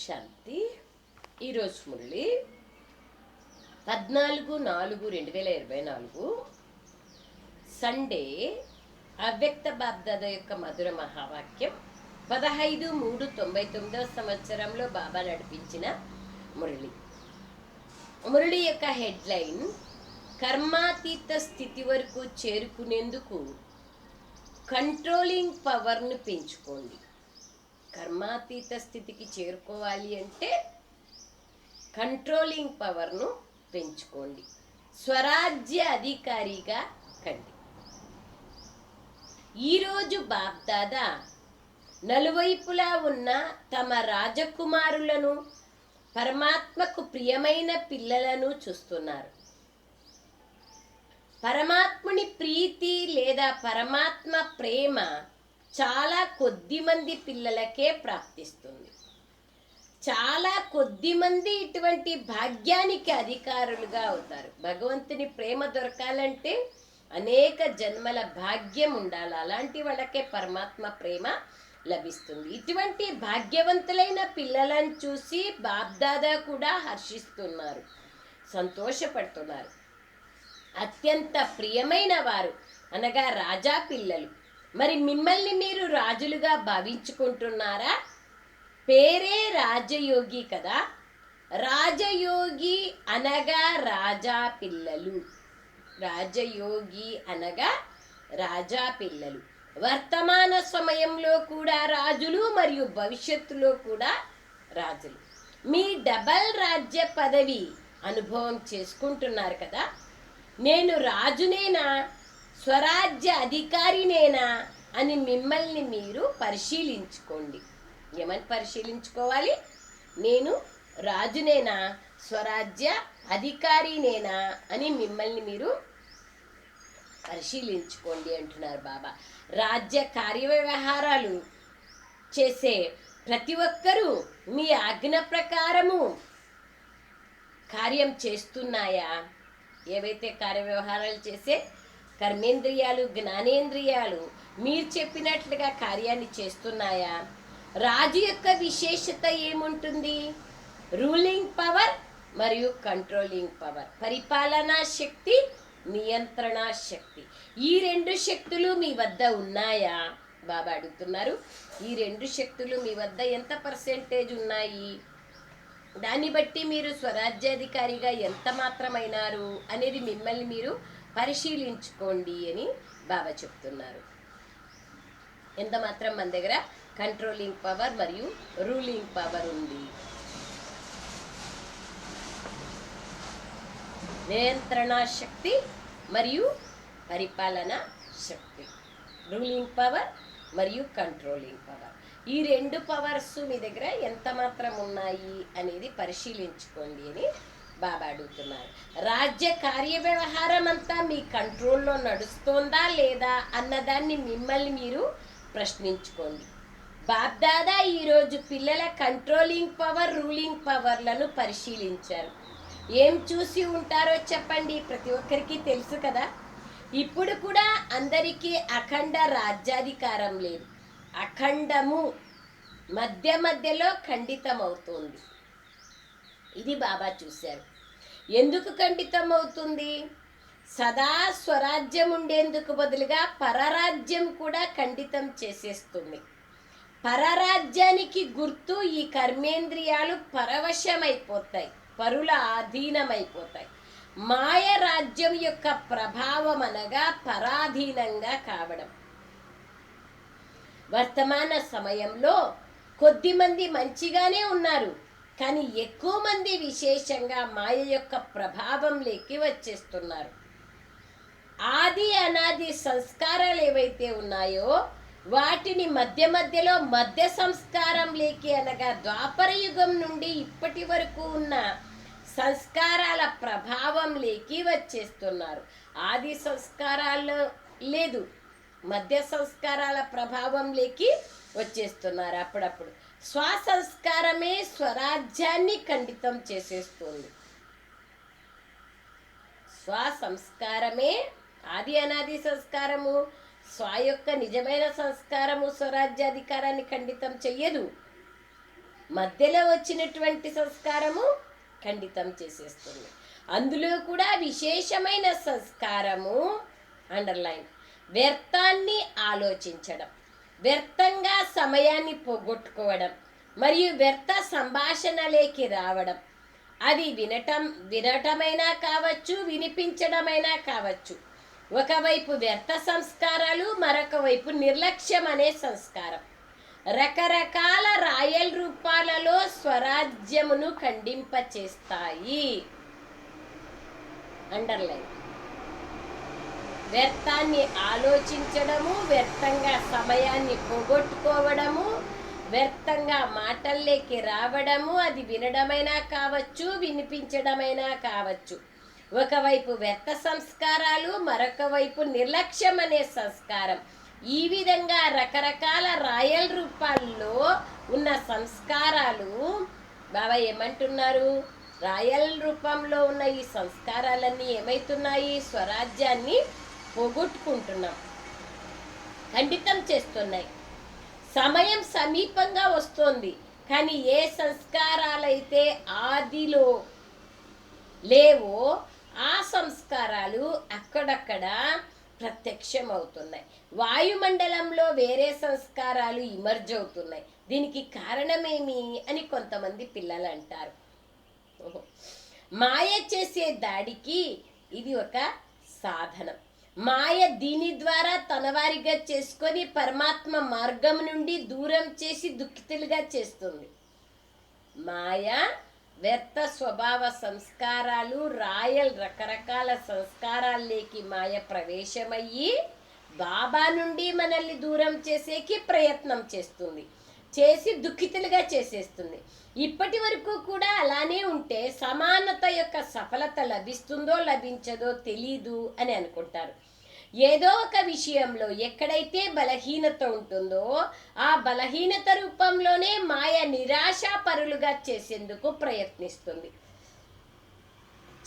శాంతి. ఈరోజు మురళి పద్నాలుగు నాలుగు రెండు వేల ఇరవై నాలుగు సండే అవ్యక్త బాబ్దాద యొక్క మధుర మహావాక్యం. పదహైదు మూడు తొంభై తొమ్మిదవ సంవత్సరంలో బాబా నడిపించిన మురళి. మురళి యొక్క హెడ్లైన్ కర్మాతీత స్థితి వరకు చేరుకునేందుకు కంట్రోలింగ్ పవర్ను పెంచుకోండి. కర్మాతీత స్థితికి చేరుకోవాలి అంటే కంట్రోలింగ్ పవర్ను పెంచుకోండి. స్వరాజ్య అధికారిగా కండి. ఈరోజు బాప్దాదా నలువైపులా ఉన్న తమ రాజకుమారులను పరమాత్మకు ప్రియమైన పిల్లలను చూస్తున్నారు. పరమాత్ముని ప్రీతి లేదా పరమాత్మ ప్రేమ చాలా కొద్ది మంది పిల్లలకే ప్రాప్తిస్తుంది. చాలా కొద్ది మంది ఇటువంటి భాగ్యానికి అధికారులుగా అవుతారు. భగవంతుని ప్రేమ దొరకాలంటే అనేక జన్మల భాగ్యం ఉండాలి. అలాంటి వాళ్ళకే పరమాత్మ ప్రేమ లభిస్తుంది. ఇటువంటి భాగ్యవంతులైన పిల్లలను చూసి బాబ్దాదా కూడా హర్షిస్తున్నారు. సంతోషపడుతున్నారు. అత్యంత ప్రియమైన వారు అనగా రాజా పిల్లలు. మరి మిమ్మల్ని మీరు రాజులుగా భావించుకుంటున్నారా? పేరే రాజయోగి కదా. రాజయోగి అనగా రాజా పిల్లలు. రాజయోగి అనగా రాజా పిల్లలు. వర్తమాన సమయంలో కూడా రాజులు మరియు భవిష్యత్తులో కూడా రాజులు. మీ డబల్ రాజ్య పదవి అనుభవం చేసుకుంటున్నారు కదా. నేను రాజునేనా? స్వరాజ్య అధికారినేనా అని మిమ్మల్ని మీరు పరిశీలించుకోండి. ఏమని పరిశీలించుకోవాలి? నేను రాజునేనా? స్వరాజ్య అధికారినేనా? అని మిమ్మల్ని మీరు పరిశీలించుకోండి అంటున్నారు బాబా. రాజ్య కార్యవ్యవహారాలు చేసే ప్రతి ఒక్కరూ మీ ఆజ్ఞ ప్రకారము కార్యం చేస్తున్నాయా? ఏవైతే కార్యవ్యవహారాలు చేసే కర్మేంద్రియాలు జ్ఞానేంద్రియాలు మీరు చెప్పినట్లుగా కార్యాన్ని చేస్తున్నాయా? రాజు యొక్క విశేషత ఏముంటుంది? రూలింగ్ పవర్ మరియు కంట్రోలింగ్ పవర్. పరిపాలనా శక్తి నియంత్రణ శక్తి. ఈ రెండు శక్తులు మీ వద్ద ఉన్నాయా? బాబా అడుగుతున్నారు. ఈ రెండు శక్తులు మీ వద్ద ఎంత పర్సెంటేజ్ ఉన్నాయి? దాన్ని బట్టి మీరు స్వరాజ్యాధికారిగా ఎంత మాత్రమైనారు అనేది మిమ్మల్ని మీరు పరిశీలించుకోండి అని బాబా చెప్తున్నారు. ఎంత మాత్రం మన దగ్గర కంట్రోలింగ్ పవర్ మరియు రూలింగ్ పవర్ ఉంది. నియంత్రణ శక్తి మరియు పరిపాలన శక్తి. రూలింగ్ పవర్ మరియు కంట్రోలింగ్ పవర్ ఈ రెండు పవర్స్ మీ దగ్గర ఎంత మాత్రం ఉన్నాయి అనేది పరిశీలించుకోండి అని బాబా అడుగుతున్నారు. రాజ్య కార్యవ్యవహారం అంతా మీ కంట్రోల్లో నడుస్తోందా లేదా అన్నదాన్ని మిమ్మల్ని మీరు ప్రశ్నించుకోండి. బాబ్దాదా ఈరోజు పిల్లల కంట్రోలింగ్ పవర్ రూలింగ్ పవర్లను పరిశీలించారు. ఏం చూసి ఉంటారో చెప్పండి ప్రతి ఒక్కరికి తెలుసు కదా? ఇప్పుడు కూడా అందరికీ అఖండ రాజ్యాధికారం లేదు. అఖండము మధ్య మధ్యలో ఖండితం అవుతుంది ఇది బాబా చూశారు. ఎందుకు ఖండితం అవుతుంది సదా స్వరాజ్యం ఉండేందుకు బదులుగా పరరాజ్యం కూడా ఖండితం చేసేస్తుంది. పరరాజ్యానికి గుర్తు ఈ కర్మేంద్రియాలు పరవశమైపోతాయి పరుల ఆధీనమైపోతాయి. మాయ రాజ్యం యొక్క ప్రభావం అనగా పరాధీనంగా కావడం. వర్తమాన సమయంలో కొద్దిమంది మంచిగానే ఉన్నారు కానీ ఎక్కువ మంది విశేషంగా మాయ యొక్క ప్రభావంలోకి వచ్చేస్తున్నారు. ఆది అనాది సంస్కారాలు ఏవైతే ఉన్నాయో వాటిని మధ్య మధ్యలో మధ్య సంస్కారం లేకి అనగా ద్వాపర యుగం నుండి ఇప్పటి వరకు ఉన్న సంస్కారాల ప్రభావం లేకి వచ్చేస్తున్నారు. ఆది సంస్కారాలు లేదు. మధ్య సంస్కారాల ప్రభావం లేకి వచ్చేస్తున్నారు అప్పుడప్పుడు. స్వసంస్కారమే స్వరాజ్యాన్ని ఖండితం చేసేస్తుంది. స్వసంస్కారమే ఆది అనాది సంస్కారము స్వ యొక్క నిజమైన సంస్కారము స్వరాజ్యాధికారాన్ని ఖండితం చెయ్యదు. మధ్యలో వచ్చినటువంటి సంస్కారము ఖండితం చేసేస్తుంది. అందులో కూడా విశేషమైన సంస్కారము అండర్లైన్. వ్యర్థాన్ని ఆలోచించడం. వ్యర్థంగా సమయాన్ని పోగొట్టుకోవడం మరియు వ్యర్థ సంభాషణలేకి రావడం. అది వినటం వినటమైనా కావచ్చు వినిపించడమైనా కావచ్చు. ఒకవైపు వ్యర్థ సంస్కారాలు మరొక వైపు నిర్లక్ష్యం అనే సంస్కారం. రకరకాల రాయల్ రూపాలలో స్వరాజ్యమును ఖండింపచేస్తాయి. అండర్లైన్. వ్యర్థాన్ని ఆలోచించడము వ్యర్థంగా సమయాన్ని పోగొట్టుకోవడము వ్యర్థంగా మాటల్లోకి రావడము అది వినడమైనా కావచ్చు వినిపించడమైనా కావచ్చు. ఒకవైపు వ్యర్థ సంస్కారాలు మరొక వైపు నిర్లక్ష్యం అనే సంస్కారం. ఈ విధంగా రకరకాల రాయల్ రూపాల్లో ఉన్న సంస్కారాలు బాబా ఏమంటున్నారు? రాయల్ రూపంలో ఉన్న ఈ సంస్కారాలన్నీ ఏమైతున్నాయి? స్వరాజ్యాన్ని పోగొట్టుకుంటున్నాం. ఖండితం చేస్తున్నాయి. సమయం సమీపంగా వస్తోంది కానీ ఏ సంస్కారాలైతే ఆదిలో లేవో ఆ సంస్కారాలు అక్కడక్కడ ప్రత్యక్షం అవుతున్నాయి వాయుమండలంలో వేరే సంస్కారాలు ఇమర్జ్ అవుతున్నాయి. దీనికి కారణమేమి అని కొంతమంది పిల్లలు అంటారు. మాయ చేసే దాడికి ఇది ఒక సాధనం. మాయ దీని ద్వారా తనవారిగా చేసుకొని పరమాత్మ మార్గం నుండి దూరం చేసి దుఃఖితులుగా చేస్తుంది. మాయ వ్యర్థ స్వభావ సంస్కారాలు రాయల్ రకరకాల సంస్కారాల్లోకి మాయ ప్రవేశమయ్యి బాబా నుండి మనల్ని దూరం చేసేకి ప్రయత్నం చేస్తుంది. చేసి దుఃఖితులుగా చేసేస్తుంది. ఇప్పటి వరకు కూడా అలానే ఉంటే సమానత యొక్క సఫలత లభిస్తుందో లభించదో తెలీదు అని అనుకుంటారు. ఏదో ఒక విషయంలో ఎక్కడైతే బలహీనత ఉంటుందో ఆ బలహీనత రూపంలోనే మాయ నిరాశాపరులుగా చేసేందుకు ప్రయత్నిస్తుంది.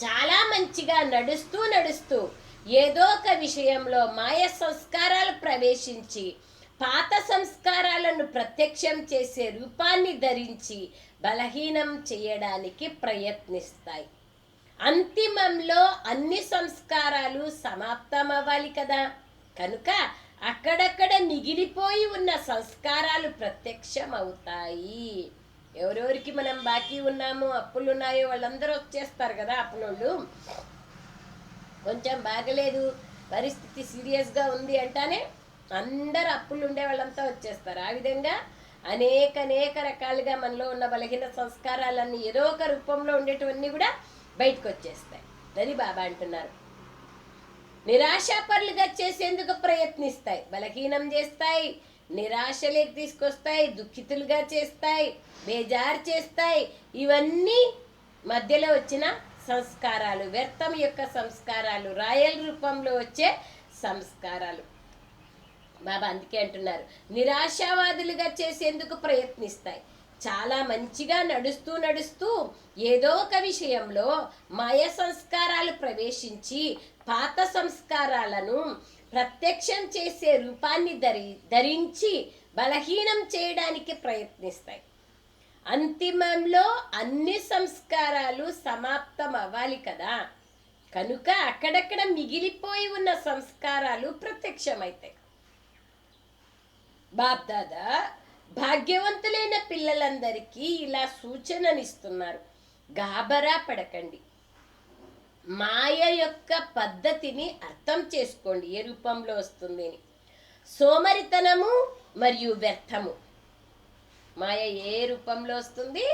చాలా మంచిగా నడుస్తూ నడుస్తూ ఏదో ఒక విషయంలో మాయ సంస్కారాలు ప్రవేశించి పాత సంస్కారాలను ప్రత్యక్షం చేసే రూపాన్ని ధరించి బలహీనం చేయడానికి ప్రయత్నిస్తాయి. అంతిమంలో అన్ని సంస్కారాలు సమాప్తం అవ్వాలి కదా. కనుక అక్కడక్కడ మిగిలిపోయి ఉన్న సంస్కారాలు ప్రత్యక్షం అవుతాయి. ఎవరెవరికి మనం బాకీ ఉన్నామో అప్పులు ఉన్నాయో వాళ్ళందరూ వచ్చేస్తారు కదా అప్పులోళ్ళు కొంచెం బాగలేదు పరిస్థితి సీరియస్గా ఉంది అంటానే అందరు అప్పులు ఉండే వాళ్ళంతా వచ్చేస్తారు. ఆ విధంగా అనేక అనేక రకాలుగా మనలో ఉన్న బలహీన సంస్కారాలన్నీ ఏదో ఒక రూపంలో ఉండేటివన్నీ కూడా బయటకు వచ్చేస్తాయి అది బాబా అంటున్నారు. నిరాశాపరులుగా చేసేందుకు ప్రయత్నిస్తాయి. బలహీనం చేస్తాయి నిరాశలేకి తీసుకొస్తాయి దుఃఖితులుగా చేస్తాయి బేజారు చేస్తాయి. ఇవన్నీ మధ్యలో వచ్చిన సంస్కారాలు వ్యర్థం యొక్క సంస్కారాలు రాయల్ రూపంలో వచ్చే సంస్కారాలు. బాబా అందుకే అంటున్నారు. నిరాశావాదులుగా చేసేందుకు ప్రయత్నిస్తాయి. చాలా మంచిగా నడుస్తూ నడుస్తూ ఏదో ఒక విషయంలో మాయ సంస్కారాలు ప్రవేశించి పాత సంస్కారాలను ప్రత్యక్షం చేసే రూపాన్ని ధరి ధరించి బలహీనం చేయడానికి ప్రయత్నిస్తాయి. అంతిమంలో అన్ని సంస్కారాలు సమాప్తం అవ్వాలి కదా. కనుక అక్కడక్కడ మిగిలిపోయి ఉన్న సంస్కారాలు ప్రత్యక్షమవుతాయి బాప్దాదా భాగ్యవంతులైన పిల్లలందరికీ ఇలా సూచననిస్తున్నారు. గాబరా పడకండి. మాయ యొక్క పద్ధతిని అర్థం చేసుకోండి. ఏ రూపంలో వస్తుంది అని. సోమరితనము మరియు వ్యర్థము. మాయ ఏ రూపంలో వస్తుంది?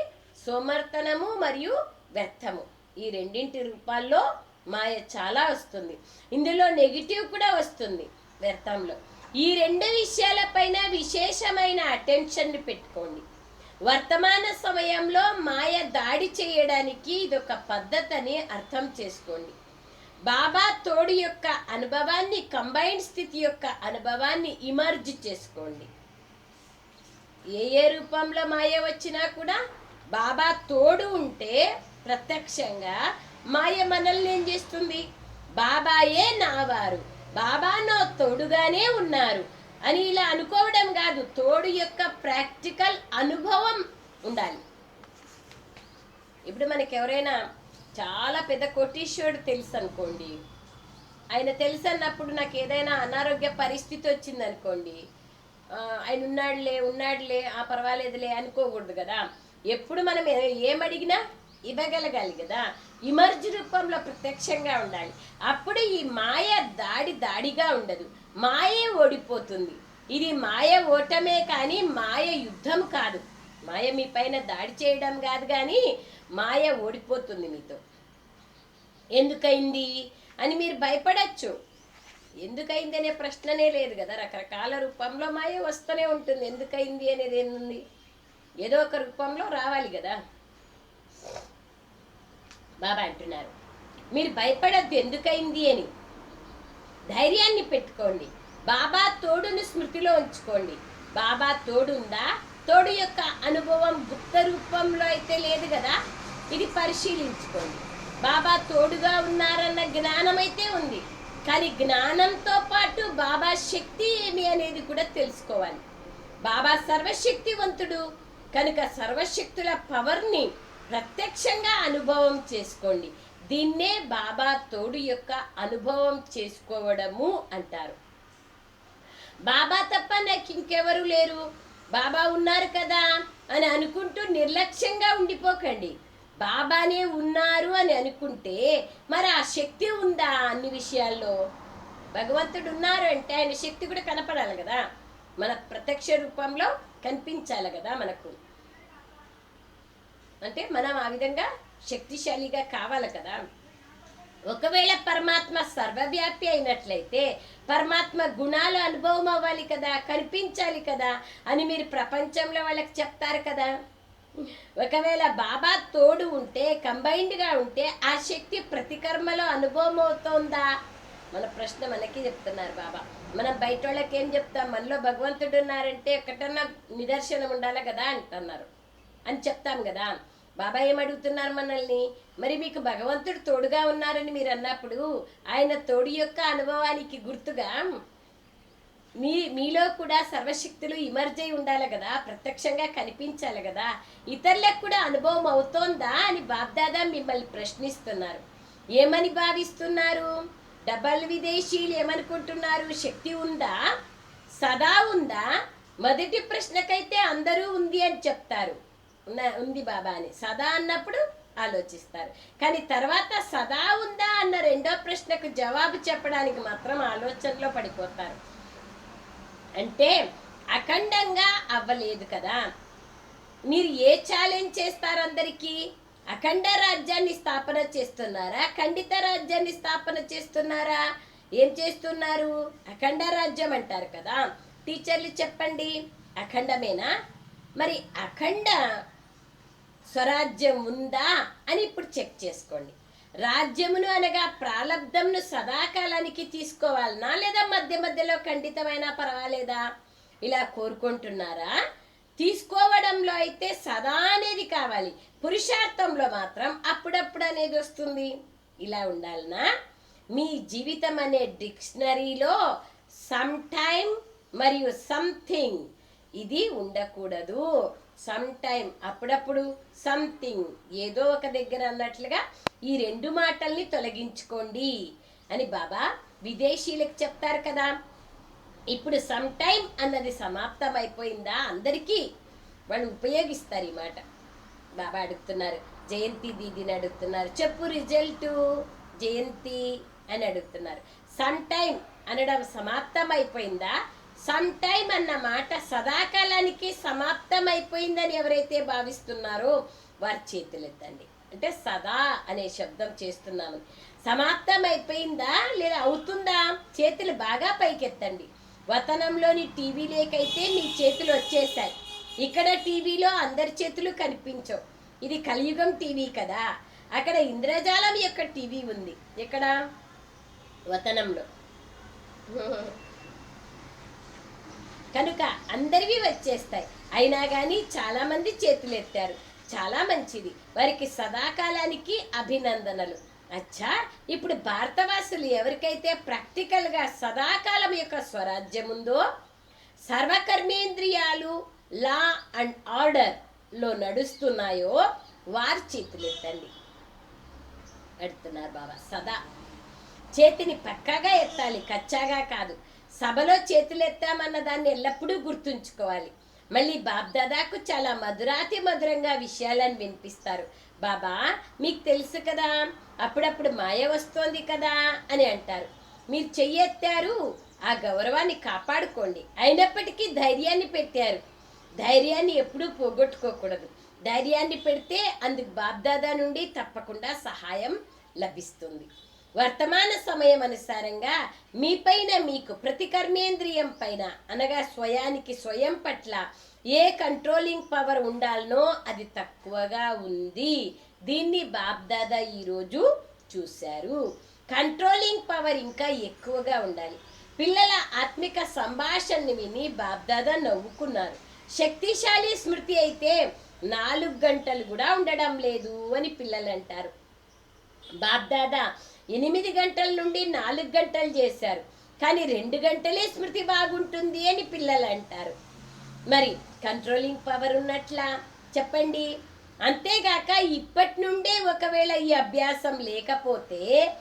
సోమర్తనము మరియు వ్యర్థము. ఈ రెండింటి రూపాల్లో మాయ చాలా వస్తుంది. ఇందులో నెగిటివ్ కూడా వస్తుంది వ్యర్థంలో. ఈ రెండు విషయాలపైన విశేషమైన అటెన్షన్ని పెట్టుకోండి. వర్తమాన సమయంలో మాయ దాడి చేయడానికి ఇదొక పద్ధతిని అర్థం చేసుకోండి. బాబా తోడు యొక్క అనుభవాన్ని కంబైన్డ్ స్థితి యొక్క అనుభవాన్ని ఇమర్జ్ చేసుకోండి. ఏ ఏ రూపంలో మాయ వచ్చినా కూడా బాబా తోడు ఉంటే ప్రత్యక్షంగా మాయ మనల్ని ఏం చేస్తుంది? బాబాయే నావారు. బాబా నా తోడుగానే ఉన్నారు అని ఇలా అనుకోవడం కాదు తోడు యొక్క ప్రాక్టికల్ అనుభవం ఉండాలి. ఇప్పుడు మనకి ఎవరైనా చాలా పెద్ద కోటీశ్వరుడు తెలుసు అనుకోండి ఆయన తెలుసు అన్నప్పుడు నాకు ఏదైనా అనారోగ్య పరిస్థితి వచ్చింది అనుకోండి ఆయన ఉన్నాడులే ఉన్నాడులే ఆ పర్వాలేదులే అనుకోకూడదు కదా. ఎప్పుడు మనం ఏమడిగినా ఇవ్వగలగాలి కదా. ఇమర్జి రూపంలో ప్రత్యక్షంగా ఉండాలి. అప్పుడు ఈ మాయ దాడి దాడిగా ఉండదు. మాయే ఓడిపోతుంది. ఇది మాయ ఓటమే కానీ మాయ యుద్ధం కాదు. మాయ మీ పైన దాడి చేయడం కాదు కానీ మాయ ఓడిపోతుంది మీతో. ఎందుకైంది? అని మీరు భయపడచ్చు. ఎందుకైంది అనే ప్రశ్ననే లేదు కదా. రకరకాల రూపంలో మాయ వస్తూనే ఉంటుంది. ఎందుకైంది అనేది ఏముంది ఏదో ఒక రూపంలో రావాలి కదా. బాబా అంటున్నారు. మీరు భయపడద్దు ఎందుకైంది అని. ధైర్యాన్ని పెట్టుకోండి. బాబా తోడును స్మృతిలో ఉంచుకోండి. బాబా తోడుందా? తోడు యొక్క అనుభవం గుప్త రూపంలో అయితే లేదు కదా? ఇది పరిశీలించుకోండి. బాబా తోడుగా ఉన్నారన్న జ్ఞానం అయితే ఉంది. కానీ జ్ఞానంతో పాటు బాబా శక్తి ఏమి అనేది కూడా తెలుసుకోవాలి. బాబా సర్వశక్తివంతుడు. కనుక సర్వశక్తుల పవర్ని ప్రత్యక్షంగా అనుభవం చేసుకోండి. దీన్నే బాబా తోడు యొక్క అనుభవం చేసుకోవడము అంటారు. బాబా తప్ప నాకు ఇంకెవరు లేరు. బాబా ఉన్నారు కదా అని అనుకుంటూ నిర్లక్ష్యంగా ఉండిపోకండి. బాబానే ఉన్నారు అని అనుకుంటే మరి ఆ శక్తి ఉందా అన్ని విషయాల్లో? భగవంతుడు ఉన్నారు అంటే ఆయన శక్తి కూడా కనపడాలి కదా. మన ప్రత్యక్ష రూపంలో కనిపించాలి కదా మనకు. అంటే మనం ఆ విధంగా శక్తిశాలిగా కావాలి కదా. ఒకవేళ పరమాత్మ సర్వవ్యాపి అయినట్లయితే పరమాత్మ గుణాలు అనుభవం అవ్వాలి కదా కనిపించాలి కదా అని మీరు ప్రపంచంలో వాళ్ళకి చెప్తారు కదా. ఒకవేళ బాబా తోడు ఉంటే కంబైన్డ్గా ఉంటే ఆ శక్తి ప్రతి కర్మలో అనుభవం అవుతోందా? మన ప్రశ్న మనకి చెప్తున్నారు బాబా. మనం బయట వాళ్ళకి ఏం చెప్తాం? మనలో భగవంతుడు ఉన్నారంటే ఒకటన్నా నిదర్శనం ఉండాలి కదా అంటున్నారు. అని చెప్తాం కదా. బాబాయ్ ఏం అడుగుతున్నారు మనల్ని? మరి మీకు భగవంతుడు తోడుగా ఉన్నారని మీరు అన్నప్పుడు ఆయన తోడు యొక్క అనుభవానికి గుర్తుగా మీ మీలో కూడా సర్వశక్తులు ఇమర్జై ఉండాలి కదా ప్రత్యక్షంగా కనిపించాలి కదా. ఇతరులకు కూడా అనుభవం అవుతోందా అని బాబ్దాదా మిమ్మల్ని ప్రశ్నిస్తున్నారు. ఏమని భావిస్తున్నారు? డబల్ విదేశీయులు ఏమనుకుంటున్నారు? శక్తి ఉందా? సదా ఉందా? మొదటి ప్రశ్నకైతే అందరూ ఉంది అని చెప్తారు. ఉంది బాబా అని. సదా అన్నప్పుడు ఆలోచిస్తారు. కానీ తర్వాత సదా ఉందా అన్న రెండో ప్రశ్నకు జవాబు చెప్పడానికి మాత్రం ఆలోచనలో పడిపోతారు. అంటే అఖండంగా అవ్వలేదు కదా. మీరు ఏ ఛాలెంజ్ చేస్తారు అందరికీ? అఖండ రాజ్యాన్ని స్థాపన చేస్తున్నారా? ఖండిత రాజ్యాన్ని స్థాపన చేస్తున్నారా? ఏం చేస్తున్నారు? అఖండ రాజ్యం అంటారు కదా. టీచర్లు చెప్పండి. అఖండమేనా? మరి అఖండ స్వరాజ్యం ఉందా అని ఇప్పుడు చెక్ చేసుకోండి. రాజ్యమును అనగా ప్రాలబ్ధంను సదాకాలానికి తీసుకోవాలనా లేదా మధ్య మధ్యలో ఖండితమైనా పర్వాలేదా? ఇలా కోరుకుంటున్నారా? తీసుకోవడంలో అయితే సదా అనేది కావాలి. పురుషార్థంలో మాత్రం అప్పుడప్పుడు అనేది వస్తుంది. ఇలా ఉండాలనా? మీ జీవితం అనే డిక్షనరీలో సమ్ టైమ్ మరియు సంథింగ్ ఇది ఉండకూడదు. సమ్ టైం అప్పుడప్పుడు సంథింగ్ ఏదో ఒక దగ్గర అన్నట్లుగా ఈ రెండు మాటల్ని తొలగించుకోండి అని బాబా విదేశీయులకు చెప్తారు కదా. ఇప్పుడు సమ్ టైం అన్నది సమాప్తం అయిపోయిందా అందరికీ? వాళ్ళు ఉపయోగిస్తారు ఈ మాట. బాబా అడుగుతున్నారు జయంతి దీదిని అడుగుతున్నారు చెప్పు రిజల్ట్ జయంతి అని అడుగుతున్నారు. సమ్ టైం అనడం సమాప్తం అయిపోయిందా సమ్ టైం అన్న మాట సదాకాలానికి సమాప్తం అయిపోయిందని ఎవరైతే భావిస్తున్నారో వారి చేతులెత్తండి అంటే సదా అనే శబ్దం చేస్తున్నాము సమాప్తం అయిపోయిందా లేదా అవుతుందా? చేతులు బాగా పైకెత్తండి. వతనంలోని టీవీ లేకైతే మీ చేతులు వచ్చేసాయి ఇక్కడ టీవీలో అందరి చేతులు కనిపించవు. ఇది కలియుగం టీవీ కదా. అక్కడ ఇంద్రజాలం యొక్క టీవీ ఉంది. ఎక్కడ? వతనంలో. కనుక అందరివి వచ్చేస్తాయి. అయినా కానీ చాలామంది చేతులెత్తారు చేతులు ఎత్తారు. చాలా మంచిది. వారికి సదాకాలానికి అభినందనలు. అచ్చా! ఇప్పుడు భారతవాసులు ఎవరికైతే ప్రాక్టికల్గా సదాకాలం యొక్క స్వరాజ్యం ఉందో సర్వకర్మేంద్రియాలు లా అండ్ ఆర్డర్లో నడుస్తున్నాయో వారి చేతులెత్తండి ఎడుతున్నారు బాబా సదా. చేతిని పక్కాగా ఎత్తాలి కచ్చాగా కాదు. సభలో చేతులెత్తామన్న దాన్ని ఎల్లప్పుడూ గుర్తుంచుకోవాలి. మళ్ళీ బాబ్దాదాకు చాలా మధురాతి మధురంగా విషయాలను వినిపిస్తారు. బాబా మీకు తెలుసు కదా అప్పుడప్పుడు మాయ వస్తోంది కదా అని అంటారు. మీరు చెయ్యెత్తారు ఆ గౌరవాన్ని కాపాడుకోండి. అయినప్పటికీ ధైర్యాన్ని పెట్టారు. ధైర్యాన్ని ఎప్పుడూ పోగొట్టుకోకూడదు. ధైర్యాన్ని పెడితే అందుకు బాబ్దాదా నుండి తప్పకుండా సహాయం లభిస్తుంది. వర్తమాన సమయం అనుసారంగా మీపైన మీకు ప్రతి కర్మేంద్రియం పైన అనగా స్వయానికి స్వయం పట్ల ఏ కంట్రోలింగ్ పవర్ ఉండాలనో అది తక్కువగా ఉంది. దీన్ని బాబ్దాదా ఈరోజు చూశారు. కంట్రోలింగ్ పవర్ ఇంకా ఎక్కువగా ఉండాలి. పిల్లల ఆత్మిక సంభాషణని విని బాబ్దాదా నవ్వుకున్నారు. శక్తిశాలి స్మృతి అయితే నాలుగు గంటలు కూడా ఉండడం లేదు అని పిల్లలు అంటారు బాబ్దాదా ఎనిమిది గంటల నుండి నాలుగు గంటలు చేశారు. కానీ రెండు గంటలే స్మృతి బాగుంటుంది అని పిల్లలు అంటారు. మరి కంట్రోలింగ్ పవర్ ఉన్నట్లా చెప్పండి. అంతేగాక ఇప్పటి నుండే ఒకవేళ ఈ అభ్యాసం లేకపోతే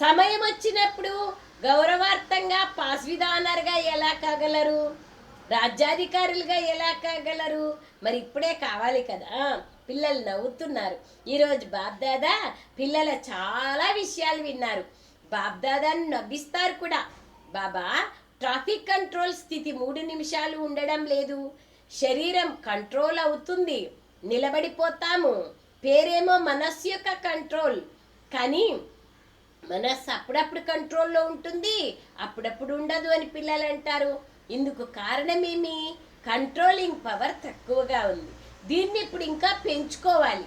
సమయం వచ్చినప్పుడు గౌరవార్థంగా పాస్ విధానర్గా ఎలా కాగలరు? రాజ్యాధికారులుగా ఎలా కాగలరు? మరి ఇప్పుడే కావాలి కదా. పిల్లలు నవ్వుతున్నారు. ఈరోజు బాబ్దాదా పిల్లల చాలా విషయాలు విన్నారు. బాబ్దాదాను నవ్విస్తారు కూడా. బాబా ట్రాఫిక్ కంట్రోల్ స్థితి మూడు నిమిషాలు ఉండడం లేదు. శరీరం కంట్రోల్ అవుతుంది. నిలబడిపోతాము. పేరేమో మనస్సు యొక్క కంట్రోల్. కానీ మనస్సు అప్పుడప్పుడు కంట్రోల్లో ఉంటుంది. అప్పుడప్పుడు ఉండదు అని పిల్లలు అంటారు ఇందుకు కారణమేమి? కంట్రోలింగ్ పవర్ తక్కువగా ఉంది. దీన్ని ఇప్పుడు ఇంకా పెంచుకోవాలి.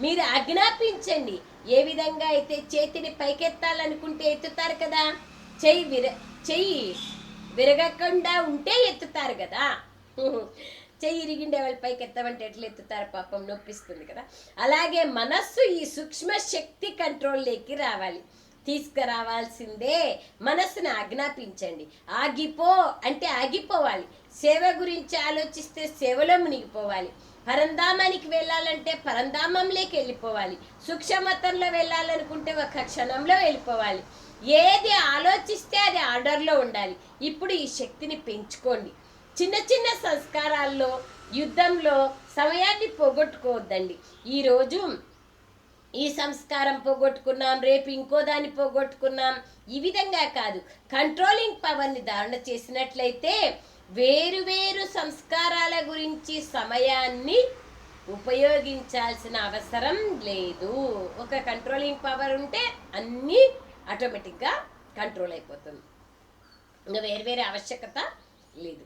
మీరు ఆజ్ఞాపించండి. ఏ విధంగా అయితే చేతిని పైకెత్తాలనుకుంటే ఎత్తుతారు కదా? చెయ్యి విర చెయ్యి విరగకుండా ఉంటే ఎత్తుతారు కదా? చెయ్యి ఇరిగిండే వాళ్ళు పైకి ఎత్తమంటే ఎట్లా ఎత్తుతారు? పాపం నొప్పిస్తుంది కదా? అలాగే మనస్సు ఈ సూక్ష్మ శక్తి కంట్రోల్లోకి రావాలి. తీసుకురావాల్సిందే. మనస్సును ఆజ్ఞాపించండి. ఆగిపో అంటే ఆగిపోవాలి. సేవ గురించి ఆలోచిస్తే సేవలో మునిగిపోవాలి. పరంధామానికి వెళ్ళాలంటే పరంధామంలోకి వెళ్ళిపోవాలి. సూక్ష్మతంలో వెళ్ళాలనుకుంటే ఒక క్షణంలో వెళ్ళిపోవాలి. ఏది ఆలోచిస్తే అది ఆర్డర్లో ఉండాలి. ఇప్పుడు ఈ శక్తిని పెంచుకోండి. చిన్న చిన్న సంస్కారాల్లో యుద్ధంలో సమయాన్ని పోగొట్టుకోవద్దండి. ఈరోజు ఈ సంస్కారం పోగొట్టుకున్నాం రేపు ఇంకో దాన్ని పోగొట్టుకున్నాం. ఈ విధంగా కాదు. కంట్రోలింగ్ పవర్ని ధారణ చేసినట్లయితే వేరు వేరు సంస్కారాల గురించి సమయాన్ని ఉపయోగించాల్సిన అవసరం లేదు. ఒక కంట్రోలింగ్ పవర్ ఉంటే అన్నీ ఆటోమేటిక్గా కంట్రోల్ అయిపోతుంది. ఇంకా వేరు వేరే ఆవశ్యకత లేదు.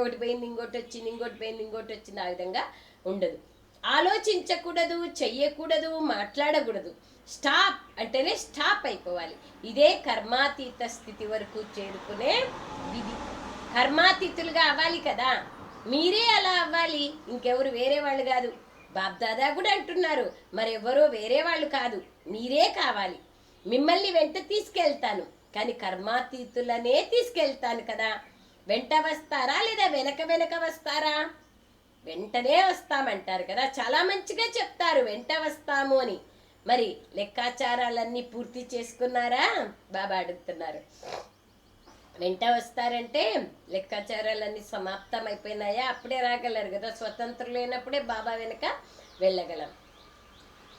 ఒకటి పోయింది ఇంకోటి వచ్చింది ఇంకోటి పోయింది ఇంకోటి వచ్చింది ఆ విధంగా ఉండదు. ఆలోచించకూడదు చెయ్యకూడదు మాట్లాడకూడదు. స్టాప్ అంటేనే స్టాప్ అయిపోవాలి. ఇదే కర్మాతీత స్థితి వరకు చేరుకునే విధి. కర్మాతీతులుగా అవ్వాలి కదా. మీరే అలా అవ్వాలి. ఇంకెవరు వేరే వాళ్ళు కాదు. బాబ్దాదా కూడా అంటున్నారు. మరెవరో వేరే వాళ్ళు కాదు. మీరే కావాలి. మిమ్మల్ని వెంట తీసుకెళ్తాను. కానీ కర్మాతీతులనే తీసుకెళ్తాను కదా. వెంట వస్తారా లేదా వెనక వెనక వస్తారా? వెంటనే వస్తామంటారు కదా. చాలా మంచిగా చెప్తారు వెంట వస్తాము అని. మరి లెక్కాచారాలన్నీ పూర్తి చేసుకున్నారా? బాబా అడుగుతున్నారు. వెంట వస్తారంటే లెక్కాచారాలన్నీ సమాప్తం అయిపోయినాయా అప్పుడే రాగలరు కదా. స్వతంత్రులైనప్పుడే బాబా వెనుక వెళ్ళగలం.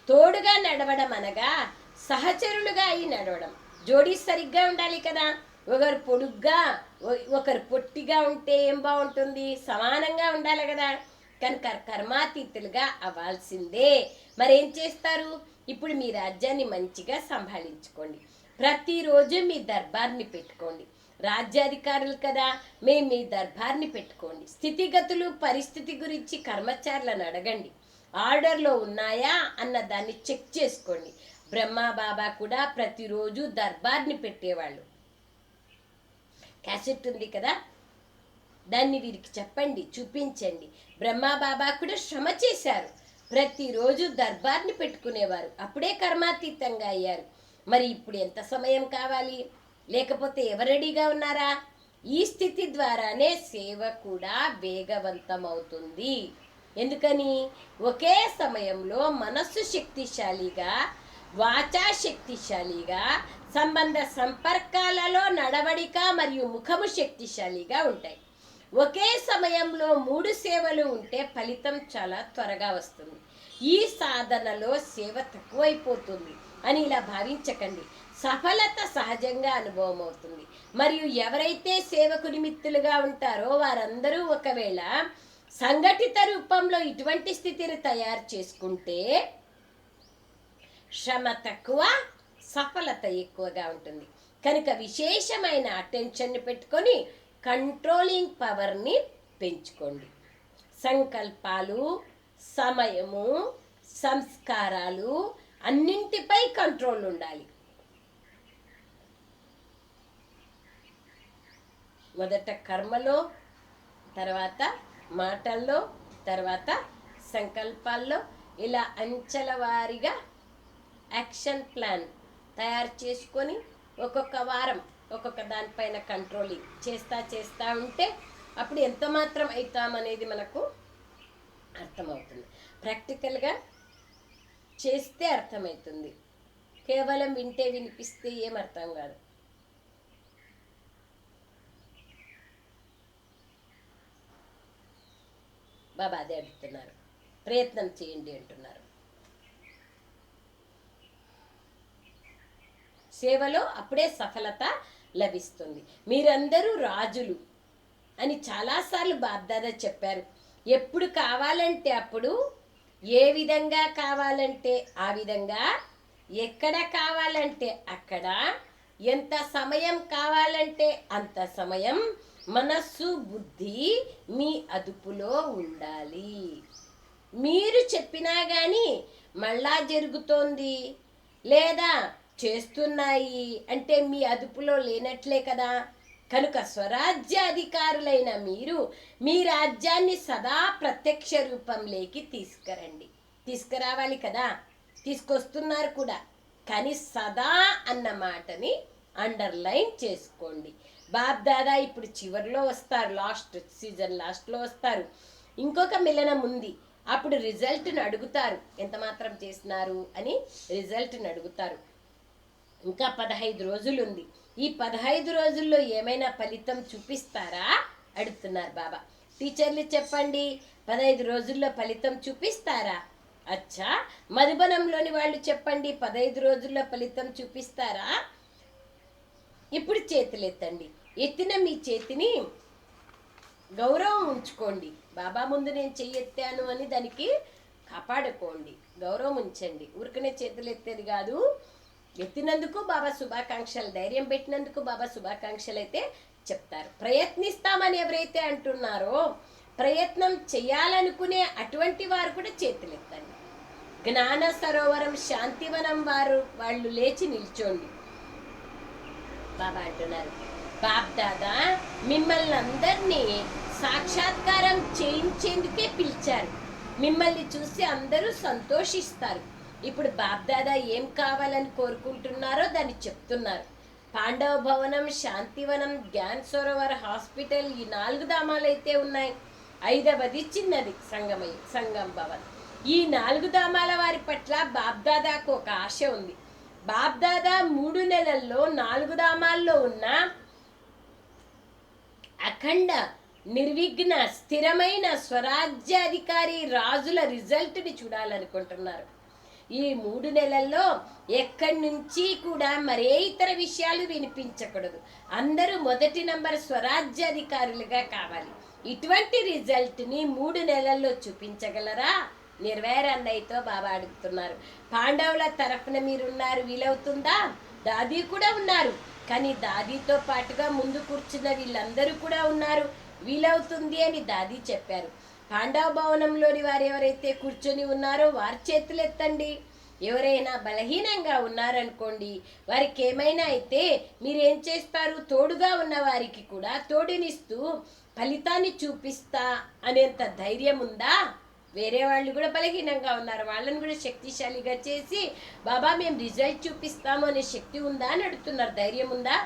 తోడుగా నడవడం అనగా సహచరులుగా అయి నడవడం. జోడీ సరిగ్గా ఉండాలి కదా. ఒకరు పొడుగ్గా ఒకరు పొట్టిగా ఉంటే ఏం బాగుంటుంది? సమానంగా ఉండాలి కదా. కనుక కర్మాతీతులుగా అవ్వాల్సిందే. మరేం చేస్తారు? ఇప్పుడు మీ రాజ్యాన్ని మంచిగా సంభాళించుకోండి. ప్రతిరోజు మీ దర్బార్ని పెట్టుకోండి. రాజ్యాధికారులు కదా మేము మీ దర్బార్ని పెట్టుకోండి. స్థితిగతులు పరిస్థితి గురించి కర్మచారులను అడగండి. ఆర్డర్లో ఉన్నాయా అన్న దాన్ని చెక్ చేసుకోండి. బ్రహ్మా బాబా కూడా ప్రతిరోజు దర్బార్ని పెట్టేవాళ్ళు. క్యాసెట్ ఉంది కదా దాన్ని వీరికి చెప్పండి చూపించండి. బ్రహ్మా బాబా కూడా శ్రమ చేశారు. ప్రతిరోజు దర్బార్ని పెట్టుకునేవారు. అప్పుడే కర్మాతీతంగా అయ్యారు. మరి ఇప్పుడు ఎంత సమయం కావాలి? లేకపోతే ఎవరెడీగా ఉన్నారా? ఈ స్థితి ద్వారానే సేవ కూడా వేగవంతం అవుతుంది ఎందుకని? ఒకే సమయంలో మనస్సు శక్తిశాలిగా వాచా శక్తిశాలిగా సంబంధ సంపర్కాలలో నడవడిక మరియు ముఖము శక్తిశాలిగా ఉంటాయి. ఒకే సమయంలో మూడు సేవలు ఉంటే ఫలితం చాలా త్వరగా వస్తుంది. ఈ సాధనలో సేవ తక్కువైపోతుంది అని ఇలా భావించకండి. సఫలత సహజంగా అనుభవం అవుతుంది. మరియు ఎవరైతే సేవకు నిమిత్తులుగా ఉంటారో వారందరూ ఒకవేళ సంఘటిత రూపంలో ఇటువంటి స్థితిని తయారు చేసుకుంటే శ్రమ తక్కువ సఫలత ఎక్కువగా ఉంటుంది. కనుక విశేషమైన అటెన్షన్ని పెట్టుకొని కంట్రోలింగ్ పవర్ని పెంచుకోండి. సంకల్పాలు సమయము సంస్కారాలు అన్నింటిపై కంట్రోల్ ఉండాలి. మొదట కర్మలో తర్వాత మాటల్లో తర్వాత సంకల్పాల్లో ఇలా అంచెల వారీగా యాక్షన్ ప్లాన్ తయారు చేసుకొని ఒక్కొక్క వారం ఒక్కొక్క దానిపైన కంట్రోలింగ్ చేస్తా చేస్తా ఉంటే అప్పుడు ఎంత మాత్రం అవుతామనేది మనకు అర్థమవుతుంది. ప్రాక్టికల్గా చేస్తే అర్థమవుతుంది. కేవలం వింటే వినిపిస్తే ఏం అర్థం కాదు. బాబా అదే అడుగుతున్నారు. ప్రయత్నం చేయండి అంటున్నారు. సేవలో అప్పుడే సఫలత లభిస్తుంది. మీరందరూ రాజులు అని చాలాసార్లు బాబ్దాదా చెప్పారు. ఎప్పుడు కావాలంటే అప్పుడు ఏ విధంగా కావాలంటే ఆ విధంగా ఎక్కడ కావాలంటే అక్కడ ఎంత సమయం కావాలంటే అంత సమయం మనస్సు బుద్ధి మీ అదుపులో ఉండాలి. మీరు చెప్పినా కానీ మళ్ళా జరుగుతోంది లేదా చేస్తున్నాయి. అంటే మీ అదుపులో లేనట్లే కదా. కనుక స్వరాజ్య అధికారులైన మీరు మీ రాజ్యాన్ని సదా ప్రత్యక్ష రూపంలోకి తీసుకురండి. తీసుకురావాలి కదా. తీసుకొస్తున్నారు కూడా. కానీ సదా అన్న మాటని అండర్లైన్ చేసుకోండి. బాబ్ దాదా ఇప్పుడు చివరిలో వస్తారు. లాస్ట్ సీజన్ లాస్ట్లో వస్తారు. ఇంకొక మిలనం ఉంది. అప్పుడు రిజల్ట్ని అడుగుతారు. ఎంత మాత్రం చేసినారు అని రిజల్ట్ని అడుగుతారు. ఇంకా పదహైదు రోజులు ఉంది ఈ పదహైదు రోజుల్లో ఏమైనా ఫలితం చూపిస్తారా? అడుగుతున్నారు బాబా. టీచర్లు చెప్పండి పదహైదు రోజుల్లో ఫలితం చూపిస్తారా? అచ్చా మధుబనంలోని వాళ్ళు చెప్పండి పదహైదు రోజుల్లో ఫలితం చూపిస్తారా? ఇప్పుడు చేతులు ఎత్తండి ఎత్తిన మీ చేతిని గౌరవం ఉంచుకోండి. బాబా ముందు నేను చెయ్యెత్తాను అని దానికి కాపాడుకోండి. గౌరవం ఉంచండి. ఊరికనే చేతులు ఎత్తేది కాదు. ఎత్తినందుకు బాబా శుభాకాంక్షలు ధైర్యం పెట్టినందుకు బాబా శుభాకాంక్షలు అయితే చెప్తారు. ప్రయత్నిస్తామని ఎవరైతే అంటున్నారో ప్రయత్నం చేయాలనుకునే అటువంటి వారు కూడా చేతులు ఎత్తండి. జ్ఞాన సరోవరం శాంతివనం వారు వాళ్ళు లేచి నిల్చోండి. బాబా అంటున్నారు బాబ్ దాదా మిమ్మల్ని అందరినీ సాక్షాత్కారం చేయించేందుకే పిలిచారు. మిమ్మల్ని చూసి అందరూ సంతోషిస్తారు. ఇప్పుడు బాప్దాదా ఏం కావాలని కోరుకుంటున్నారో దాన్ని చెప్తున్నారు. పాండవ భవనం శాంతివనం జ్ఞాన్ సరోవర్ హాస్పిటల్ ఈ నాలుగు ధామాలు అయితే ఉన్నాయి. ఐదవది చిన్నది సంగమయ్య సంగం భవన్. ఈ నాలుగు ధామాల వారి పట్ల బాప్దాదాకు ఒక ఆశ ఉంది. బాప్దాదా మూడు నెలల్లో నాలుగు ధామాల్లో ఉన్న అఖండ నిర్విఘ్న స్థిరమైన స్వరాజ్యాధికారి రాజుల రిజల్ట్ని చూడాలనుకుంటున్నారు. ఈ మూడు నెలల్లో ఎక్కడి నుంచి కూడా మరే ఇతర విషయాలు వినిపించకూడదు. అందరూ మొదటి నంబర్ స్వరాజ్యాధికారులుగా కావాలి. ఇటువంటి రిజల్ట్ని మూడు నెలల్లో చూపించగలరా? నిర్వేరన్నయ్యతో బాబా అడుగుతున్నారు. పాండవుల తరఫున మీరున్నారు వీలవుతుందా? దాది కూడా ఉన్నారు. కానీ దాదీతో పాటుగా ముందు కూర్చున్న వీళ్ళందరూ కూడా ఉన్నారు. వీలవుతుంది అని దాది చెప్పారు. భవనంలోని వారు ఎవరైతే కూర్చొని ఉన్నారో వారి చేతులు ఎత్తండి. ఎవరైనా బలహీనంగా ఉన్నారనుకోండి వారికి ఏమైనా అయితే మీరేం చేస్తారు? తోడుగా ఉన్న వారికి కూడా తోడునిస్తూ ఫలితాన్ని చూపిస్తా అనేంత ధైర్యం ఉందా? వేరే వాళ్ళు కూడా బలహీనంగా ఉన్నారు. వాళ్ళని కూడా శక్తిశాలిగా చేసి బాబా మేము రిజల్ట్ చూపిస్తాము అనే శక్తి ఉందా అని అడుగుతున్నారు. ధైర్యం ఉందా?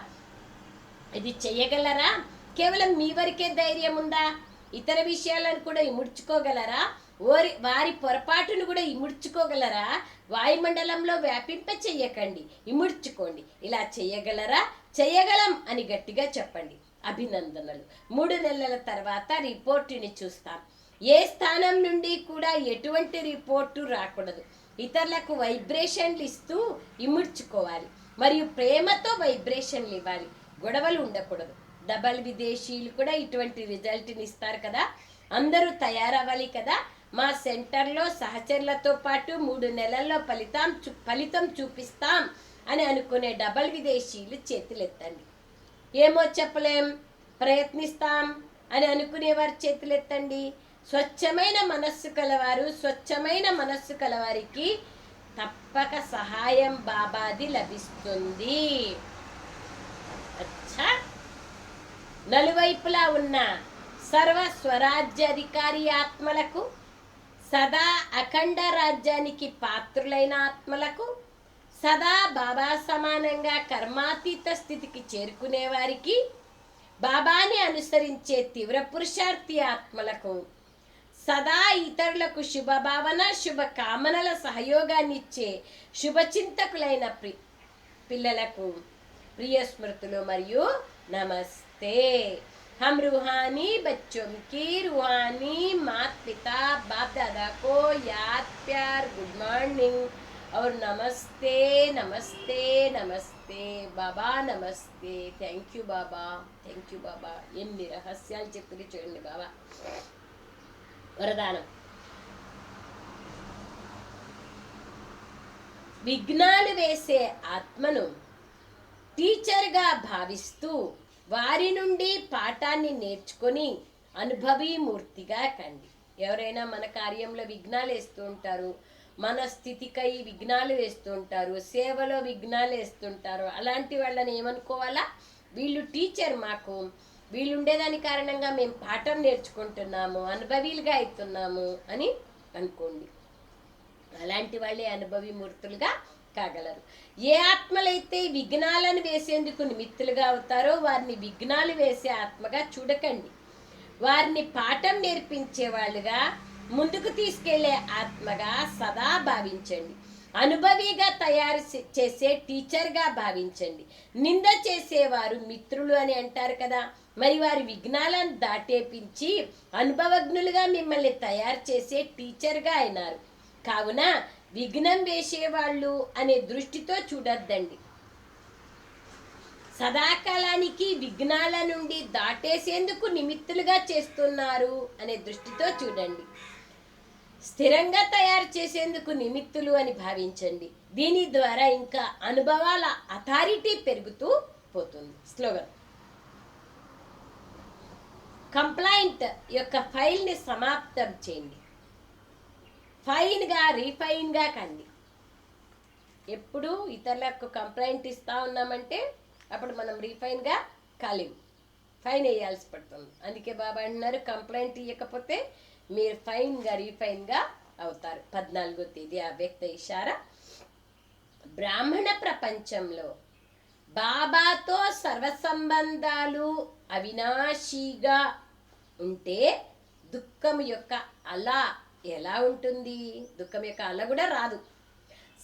ఇది చెయ్యగలరా కేవలం మీ వరకే ధైర్యం ఉందా? ఇతర విషయాలను కూడా ఇముడ్చుకోగలరా? ఓరి వారి పొరపాటును కూడా ఇముడ్చుకోగలరా? వాయుమండలంలో వ్యాపింప చెయ్యకండి. ఇముడ్చుకోండి. ఇలా చేయగలరా చెయ్యగలం అని గట్టిగా చెప్పండి. అభినందనలు. మూడు నెలల తర్వాత రిపోర్టుని చూస్తాం. ఏ స్థానం నుండి కూడా ఎటువంటి రిపోర్టు రాకూడదు. ఇతరులకు వైబ్రేషన్లు ఇస్తూ ఇముడ్చుకోవాలి. మరియు ప్రేమతో వైబ్రేషన్లు ఇవ్వాలి. గొడవలు ఉండకూడదు. డబల్ విదేశీయులు కూడా ఇటువంటి రిజల్ట్ని ఇస్తారు కదా. అందరూ తయారవ్వాలి కదా. మా సెంటర్లో సహచరులతో పాటు మూడు నెలల్లో ఫలితం చూ ఫలితం చూపిస్తాం అని అనుకునే డబల్ విదేశీయులు చేతులెత్తండి ఏమో చెప్పలేం ప్రయత్నిస్తాం అని అనుకునేవారు చేతులెత్తండి స్వచ్ఛమైన మనస్సు కలవారు స్వచ్ఛమైన మనస్సు కలవారికి తప్పక సహాయం బాబాది లభిస్తుంది. అచ్చా! నలువైపులా ఉన్న సర్వ స్వరాజ్యాధికారి ఆత్మలకు సదా అఖండ రాజ్యానికి పాత్రులైన ఆత్మలకు సదా బాబా సమానంగా కర్మాతీత స్థితికి చేరుకునే వారికి బాబాని అనుసరించే తీవ్ర పురుషార్థి ఆత్మలకు సదా ఇతరులకు శుభభావన శుభకామనల సహయోగాన్నిచ్చే శుభచింతకులైన ప్రి పిల్లలకు ప్రియ స్మృతులు మరియు నమస్తే नमस्ते हम रूहानी बच्चों की रूहानी माता पिता बाप दादा को याद प्यार गुड मॉर्निंग और नमस्ते नमस्ते नमस्ते బాబా నమస్తే థ్యాంక్ యూ బాబా థ్యాంక్ యూ బాబా ఎన్ని రహస్యాలు చెప్తుంది చూడండి బాబా వరదానం విఘ్నాలు వేసే ఆత్మను టీచర్గా భావిస్తూ వారి నుండి పాఠాన్ని నేర్చుకొని అనుభవీమూర్తిగా కండి. ఎవరైనా మన కార్యంలో విఘ్నాలు వేస్తూ ఉంటారు మన స్థితికై విఘ్నాలు వేస్తూ ఉంటారు సేవలో విఘ్నాలు వేస్తుంటారు అలాంటి వాళ్ళని ఏమనుకోవాలా? వీళ్ళు టీచర్ మాకు. వీళ్ళు ఉండేదాని కారణంగా మేము పాఠం నేర్చుకుంటున్నాము అనుభవీలుగా అవుతున్నాము అని అనుకోండి. అలాంటి వాళ్ళే అనుభవి మూర్తులుగా కాగలరు. ఏ ఆత్మలైతే విఘ్నాలను వేసేందుకు నిమిత్తులుగా అవుతారో వారిని విఘ్నాలు వేసే ఆత్మగా చూడకండి. వారిని పాఠం నేర్పించే వాళ్ళుగా ముందుకు తీసుకెళ్ళే ఆత్మగా సదా భావించండి. అనుభవిగా తయారు చే- చేసే టీచర్గా భావించండి. నింద చేసేవారు మిత్రులు అని అంటారు కదా. మరి వారి విఘ్నాలను దాటేపించి అనుభవజ్ఞులుగా మిమ్మల్ని తయారు చేసే టీచర్గా అయినారు. కావున విఘ్నం వేసేవాళ్ళు అనే దృష్టితో చూడొద్దండి. సదాకాలానికి విఘ్నాల నుండి దాటేసేందుకు నిమిత్తులుగా చేస్తున్నారు అనే దృష్టితో చూడండి. స్థిరంగా తయారు చేసేందుకు నిమిత్తులు అని భావించండి. దీని ద్వారా ఇంకా అనుభవాల అథారిటీ పెరుగుతూ పోతుంది. స్లోగన్ కంప్లైంట్ యొక్క ఫైల్ని సమాప్తం చేయండి. ఫైన్గా రీఫైన్గా కండి. ఎప్పుడు ఇతరులకు కంప్లైంట్ ఇస్తూ ఉన్నామంటే అప్పుడు మనం రీఫైన్గా కాలేము ఫైన్ వేయాల్సి పడుతుంది. అందుకే బాబా అంటున్నారు కంప్లైంట్ ఇవ్వకపోతే మీరు ఫైన్గా రీఫైన్గా అవుతారు. పద్నాలుగో తేదీ ఆ వ్యక్త ఇషారా. బ్రాహ్మణ ప్రపంచంలో బాబాతో సర్వసంబంధాలు అవినాశీగా అవినాశిగా ఉంటే దుఃఖం యొక్క అలా ఎలా ఉంటుంది? దుఃఖం యొక్క అల కూడా రాదు.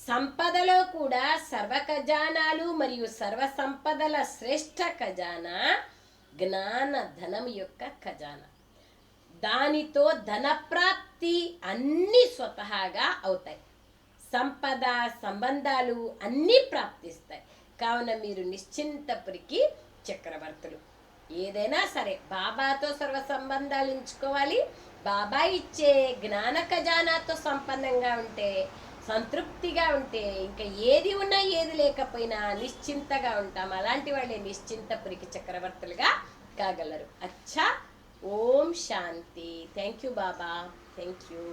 సంపదలో కూడా సర్వ ఖజానాలు మరియు సర్వ సంపదల శ్రేష్ఠ ఖజానా జ్ఞాన ధనం యొక్క ఖజానా. దానితో ధనప్రాప్తి అన్ని స్వతహాగా అవుతాయి. సంపద సంబంధాలు అన్నీ ప్రాప్తిస్తాయి. కావున మీరు నిశ్చింతపురికి చక్రవర్తులు. ఏదైనా సరే బాబాతో సర్వ సంబంధాలు ఉంచుకోవాలి బాబా ఇచ్చే జ్ఞాన ఖజానాతో సంపన్నంగా ఉంటే సంతృప్తిగా ఉంటే ఇంకా ఏది ఉన్నా ఏది లేకపోయినా నిశ్చింతగా ఉంటాం. అలాంటి వాళ్ళే నిశ్చింత పురికి చక్రవర్తులుగా కాగలరు. అచ్చా ఓం శాంతి. Thank you Baba. Thank you